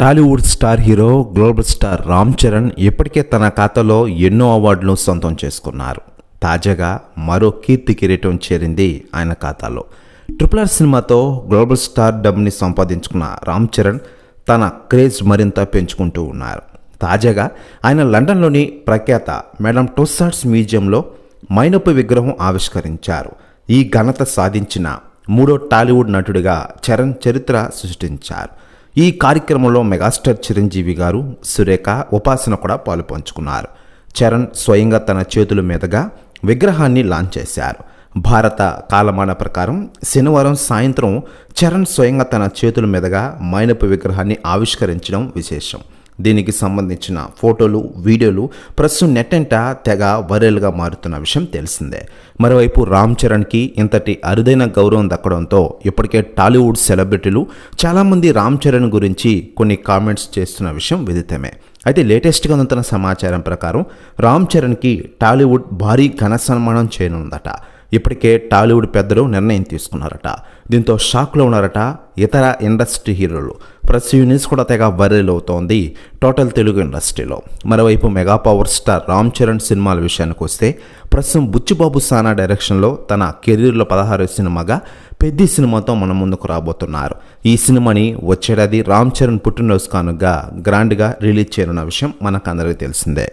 Tollywood star hero global star Ram Charan ఇప్పటికే తన ఖాతాలో ఎన్నో అవార్డులను సొంతం చేసుకున్నారు. తాజాగా మరో కీర్తి కిరీటం చేరింది ఆయన ఖాతాలో. ట్రిపుల్ ఆర్ సినిమాతో గ్లోబల్ స్టార్ డబ్ని సంపాదించుకున్న రామ్ చరణ్ తన క్రేజ్ మరింత పెంచుకుంటూ ఉన్నారు. తాజాగా ఆయన లండన్లోని ప్రఖ్యాత మేడం టోసార్ట్స్ మ్యూజియంలో మైనపు విగ్రహం ఆవిష్కరించారు. ఈ ఘనత సాధించిన మూడో టాలీవుడ్ నటుడిగా చరణ్ చరిత్ర సృష్టించారు. ఈ కార్యక్రమంలో మెగాస్టార్ చిరంజీవి గారు సురేఖ ఉపాసన కూడా పాలు పంచుకున్నారు. చరణ్ స్వయంగా తన చేతుల మీదుగా విగ్రహాన్ని లాంచ్ చేశారు. భారత కాలమాన ప్రకారం శనివారం సాయంత్రం చరణ్ స్వయంగా తన చేతుల మీదుగా మైనపు విగ్రహాన్ని ఆవిష్కరించడం విశేషం. దీనికి సంబంధించిన ఫోటోలు వీడియోలు ప్రస్తుతం నెట్టంట తెగ వైరల్గా మారుతున్న విషయం తెలిసిందే. మరోవైపు రామ్ చరణ్కి ఇంతటి అరుదైన గౌరవం దక్కడంతో ఇప్పటికే టాలీవుడ్ సెలబ్రిటీలు చాలామంది రామ్ చరణ్ గురించి కొన్ని కామెంట్స్ చేస్తున్న విషయం విదితమే. అయితే లేటెస్ట్గా అందుతున్న సమాచారం ప్రకారం రామ్ చరణ్కి టాలీవుడ్ భారీ ఘన సన్మానం చేయనుందట. ఇప్పటికే టాలీవుడ్ పెద్దలు నిర్ణయం తీసుకున్నారట. దీంతో షాక్లో ఉన్నారట ఇతర ఇండస్ట్రీ హీరోలు. ప్రెస్ యూనిస్ కూడా తెగ వైరల్ అవుతోంది టోటల్ తెలుగు ఇండస్ట్రీలో. మరోవైపు mega power star Ram Charan సినిమాల విషయానికి వస్తే ప్రస్తుతం బుచ్చిబాబు సానా డైరెక్షన్లో తన కెరీర్లో పదహారు సినిమాగా పెద్ద సినిమాతో మన ముందుకు రాబోతున్నారు. ఈ సినిమాని వచ్చేడాది రామ్ చరణ్ పుట్టినరోజు కానుగా గ్రాండ్గా రిలీజ్ చేయనున్న విషయం మనకందరికీ తెలిసిందే.